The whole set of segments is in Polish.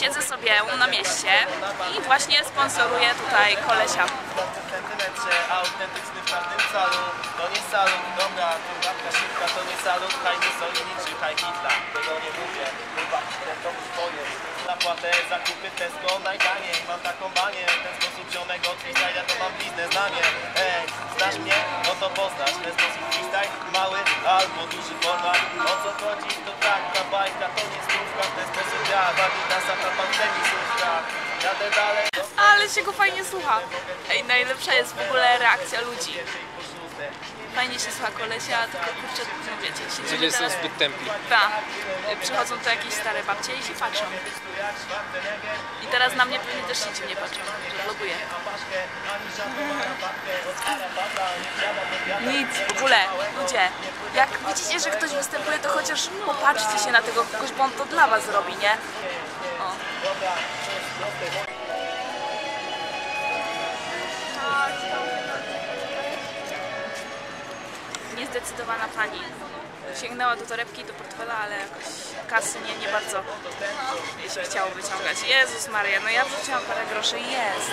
siedzę sobie na mieście i właśnie sponsoruję tutaj kolesia. centymetrze, autentyczny w każdym calu? To nie salut, dobra, kurwatka szybka To nie salut, haj nie solidniczy, haj hitla. Tego nie mówię, kurwa, ten to już Zapłatę zakupy Tesco najtaniej Mam taką banię, w ten sposób ziomek od freestyle'a To mam biznes na nie, ej Znasz mnie? No to poznasz. W ten sposób freestyle, mały albo duży format. O co chodzi? To tak, ta bajka to nie Ale się go fajnie słucha. Ej, najlepsza jest w ogóle reakcja ludzi. Fajnie się słucha kolesia, tylko kurczę, no wiecie, siedzimy Ludzie są teraz... zbyt tępi. Tak. Przychodzą tu jakieś stare babcie i się patrzą. I teraz na mnie pewnie też się dziwnie patrzą, że vloguję. Nic, w ogóle, ludzie, jak widzicie, że ktoś występuje, to chociaż popatrzcie się na tego kogoś, bo on to dla was robi, nie? O. Niezdecydowana pani. Sięgnęła do torebki, do portfela, ale jakoś kasy nie, nie bardzo jej się chciało wyciągać. Jezus Maria, no ja wrzuciłam parę groszy i jest.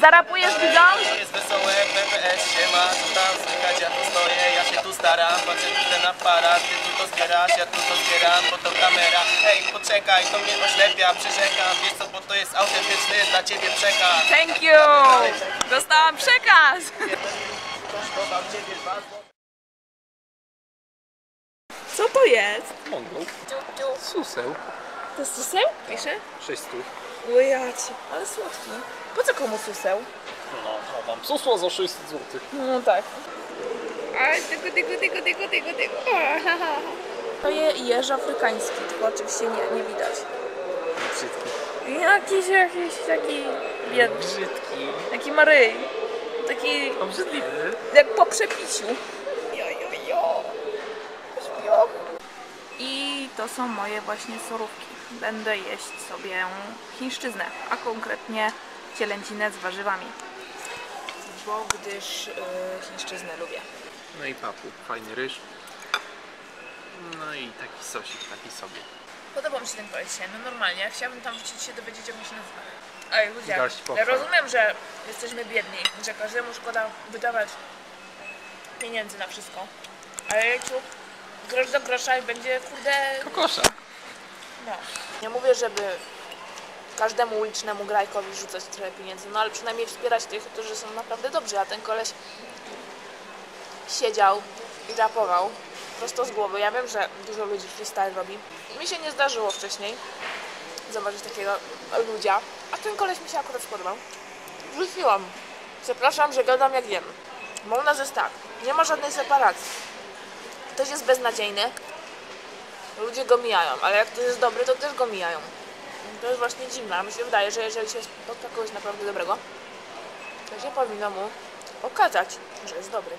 Zarapujesz widzom? Jest wesołe, PPS się ma, tam słychać, ja tu stoję, ja się tu staram, patrzę tu ten aparat, ty tu to zbierasz, ja tu to zbieram, bo to kamera, hej, poczekaj, to mnie oślepia, przyrzekam, wiesz co, bo to jest autentyczny dla ciebie przekaz. Thank you! Dostałam przekaz! Co to jest? Mongol. Suseł. To jest suseł? Pisze? 600. Ujacie, ale słodki. Po co komu suseł? No, no tam susła za 600 zł. No tak. Aj, tyku, tyku, tyku, tyku, tyku, tyku. To je jeż afrykański, tylko oczywiście nie, nie widać. Brzydki. Jakiś, jakiś taki biedny. Brzydki. Taki Maryj. Taki Obrzydliwy. jak po przepiciu. Jo, jo, jo. Śpioch. I to są moje właśnie surówki. Będę jeść sobie chińszczyznę, a konkretnie cielęcinę z warzywami. Bo gdyż yy, chińszczyznę lubię. No i papu. Fajny ryż. No i taki sosik, taki sobie. Podoba mi się ten koleś no normalnie. Chciałabym tam wrócić się dowiedzieć, jak on się nazywa. Ej, ludzie, Garść ja rozumiem, że jesteśmy biedni, że każdemu szkoda wydawać pieniędzy na wszystko. Ale jejciu, grosz do grosza i będzie, kurde, Kokosza. no. Nie mówię, żeby każdemu ulicznemu grajkowi rzucać trochę pieniędzy, no ale przynajmniej wspierać tych, którzy są naprawdę dobrzy, a ten koleś siedział i rapował prosto z głowy. Ja wiem, że dużo ludzi freestyle robi. Mi się nie zdarzyło wcześniej zobaczyć takiego ludzia, a ten koleś mi się akurat spodobał. Wrzuciłam. Przepraszam, że gadam jak wiem. Bo u nas jest tak, nie ma żadnej separacji. Ktoś jest beznadziejny, ludzie go mijają, ale jak ktoś jest dobry, to też go mijają. To jest właśnie dziwne, mi się wydaje, że jeżeli się spotka kogoś naprawdę dobrego, to się powinno mu okazać, że jest dobry.